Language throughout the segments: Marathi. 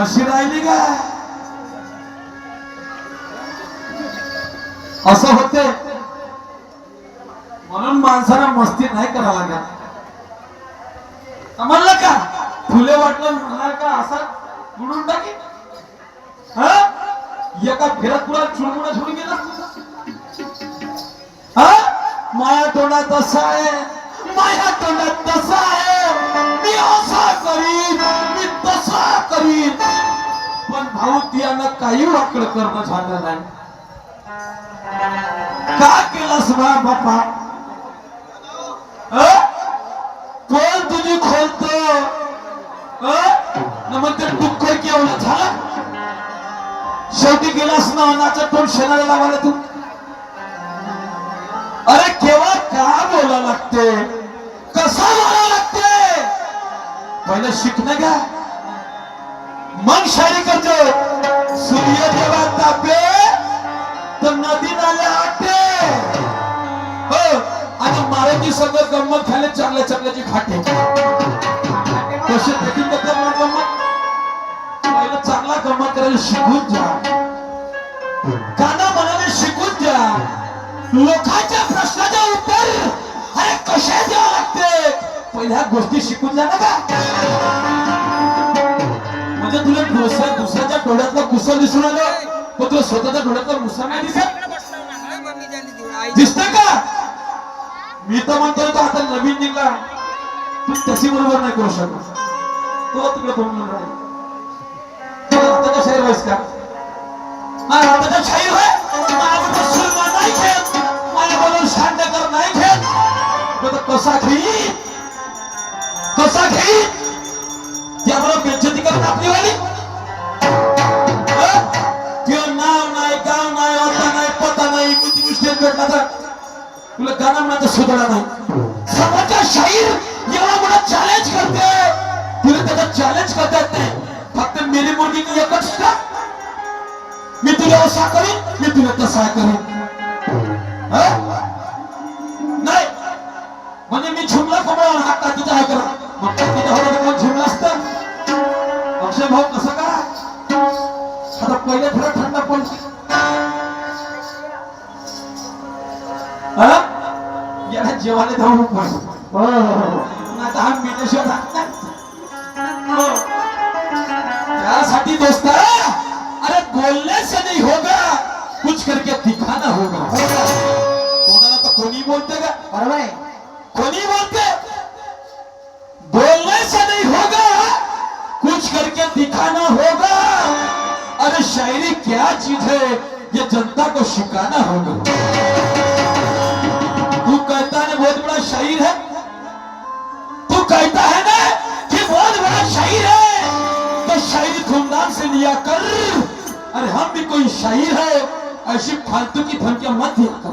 कशी राहिली का? असं होते. म्हणून माणसाला मस्ती नाही करावं लागत म्हणलं का? फुले वाटलं म्हणाल का असा? बुडून टाकी एका फिरत पुरा चुळमुडा सोडून गेला. हा? माया तोंडात तसा आहे. माया तोंडात तसा आहे. मी असा करीन. मी असा करीन पण भाऊ तियानं काही वाकड करणं झालं नाही. का केलंस बा बापा? कोण तुझी खोलत? म्हणते दुःख केवढं झालं? शेवटी गेलास ना अनाचं तोंड शेणाला लावायला तू? अरे केव्हा का बोला लागते? कसा बोला लागते? पहिलं शिकणं का मन शाही करतो. सूर्य जेव्हा तापे तर नदी नाल्या आटे. हो आणि मारुती सगळं गंमत झाले चांगल्या चांगल्याची खाटे. कसे देखील तर मग गंमत? पहिलं चांगला गंमत करायला शिकून जा. काना मनाने शिकून द्या लोकांच्या प्रश्नाच्या उत्तर अरे कशा द्यावं लागते? पहिल्या गोष्टी शिकून जा ना का? म्हणजे तुला दुसऱ्या दुसऱ्याच्या डोळ्यातला कुसर दिसून आलं. पण तुला स्वतःच्या डोळ्यातला मुसर नाही दिसत? दिसत का? मी तर म्हणतोय तो आता नवीन निघला. तू त्याची बरोबर नाही करू शकत. तो तिकडे मुलं राहिले तो हाताचा शाहीर व्हायस का? माझ्या हाताचा शाहीर होय? माझ्या सुरमा नाही खेळ. माझ्या बरोबर शांडकर नाही खेळ. तो तर कसा खेळी? कसा खेळी? करत आपली किती मुश्किल तुला गाणं म्हणायचं सुधारा नाही. समाजा शाहीर एवढा मोठा चॅलेंज करते. तुला त्याचा चॅलेंज करता येत नाही. फक्त मेरी मुलगी की एकच का? मी तुला असा करीन मी तुला तसा करीन. नाही. म्हणजे मी झुमला कमळ हा काकीचा आहे करा. मग काकीचा हो झुमला असतं. अक्षय भाऊ कसं का? आता पहिले थोडा थंड पण याला जेवायला नको. आता हा राहत नाही. त्यासाठी दोस्त अरे बोलने से नहीं होगा कुछ करके दिखाना होगा. तोंडाला तर कोणी बोलते का? बरोबर आहे. कोणी बोलते? बोलने से नहीं होगा कुछ करके दिखाना होगा. अरे शायरी क्या चीज़ है? ये जनता को सिखाना होगा. है बहुत बड़ा शायर है। तू कहता है ना कि बहुत बड़ा शायर है। तो शायरी धूमधाम से लिया कर। अरे हम भी कोई शायर है। ऐसी फालतू की धमकियाँ मत दिया कर।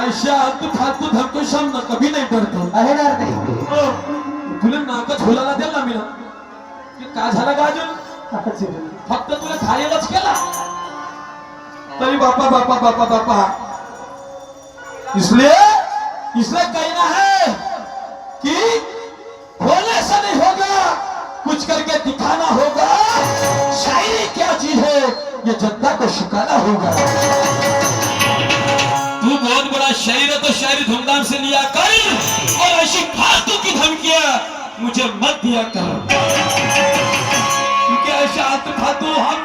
अशा फालतू धमकी से हम कभी नहीं डरते। नाही। ओ, तुला नाका झोलाला दिला ना मी ना की का झाला का अजून फक्त तुला खायलाच केला तरी बापा बापा बापा बापा। इसलिए इसलिए कहना है कि बोलने से नहीं होगा कुछ करके दिखाना होगा शायरी क्या चीज़ है ये जनता को सिखाना होगा। तू बहुत बड़ा शायर है तो शायरी धूमधाम से लिया कर और ऐसी फालतू की धमकियाँ मुझे मत दिया कर। क्योंकि ऐसे फालतू हम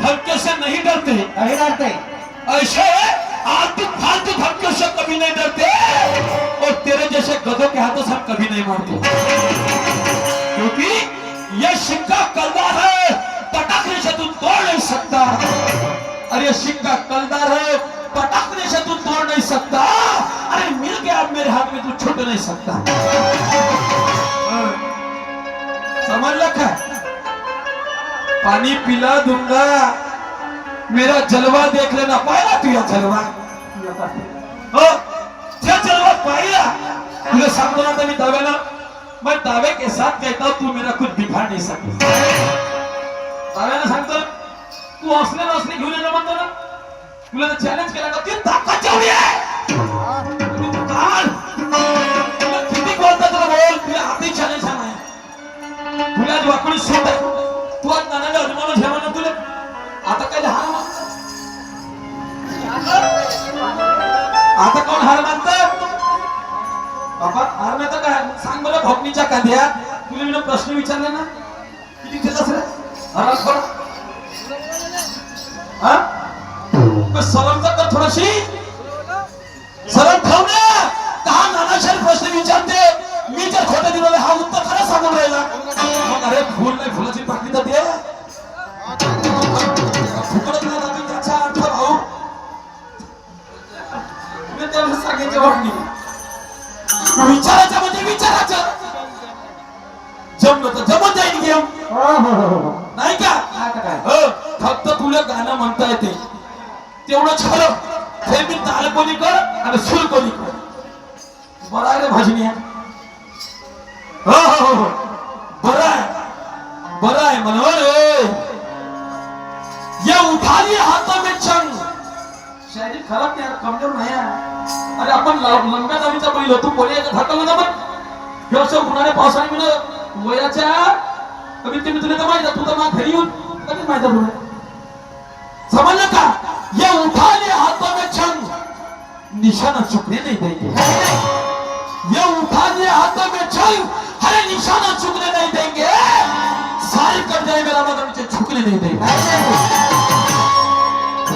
धमके से नहीं डरते। नाही ऐसे आलतू फालतू धमकियों से कभी नहीं डरते। और तेरे जैसे गधों के हाथों से हम कभी नहीं मारते। क्योंकि ये सिक्का कलदार है, पटाखने से तू तोड़ नहीं सकता। अरे सिक्का कलदार है, पटाखने से तू तोड़ नहीं सकता। अरे मिल गया अब मेरे हाथ में, तू छूट नहीं सकता। हाँ। समझ रखा पानी पिला दूँगा। मेरा जलवा देख लेना। पाहिला तुझ्या जलवा। हो त्या जलवा पाहिला तुला सांगतो ना मी दाव्याला मैं दावे के साथ कहता हूं तू मेरा कुछ दिखा नहीं सकती। दाव्याला सांगतो तू असले ना असले घेऊन येणं म्हणतो ना। तुला चॅलेंज केला का ती ताकद जेवढी आहे. आता कोण हार मानत बाबा हार मानत काय? सांग मला भोगणीच्या कांद्यात तुला मी प्रश्न विचारला ना? किती दिलास रे हरा थोडा सलम तर थोडीशी. सरळ ठेव ना. दहा नानाशेर प्रश्न विचारते. मी जर खोटं दिलं हा उत्तर खरं सांगून राहिला. अरे फुल नाही फुलाची पाकली तर तुला गाणं म्हणता येते. तेवढं छान. हे मी ताल कोणी कर आणि सूर कोणी कर. बरं आहे रे भाजनी. हो हो हो, हो. बरं आहे. बरं आहे मनोहर हो, हो. रे ये उठाली हातों में चंग शायरी खराब नाही कमजोर नाही अरे आपण ला- लंब्या दावीचा बैल तू कोणी ढकललं ना पण. हे असं उन्हाळ्या पावसाने मी वयाच्या कमीत कमी तुला तर माहिती तू तर मला घरी येऊन कधीच माहिती तुला. समझ का? ये उठाले हाथों में छंग निशाना चुकने नहीं देंगे. ये उठाले हाथों में छंग अरे निशाना चुकने नहीं देंगे. सारी कर जाए मेरा मगर मुझे झुकने नहीं देंगे.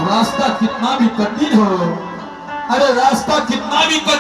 रास्ता कितना भी कठिन हो. अरे रास्ता कितना भी कठिन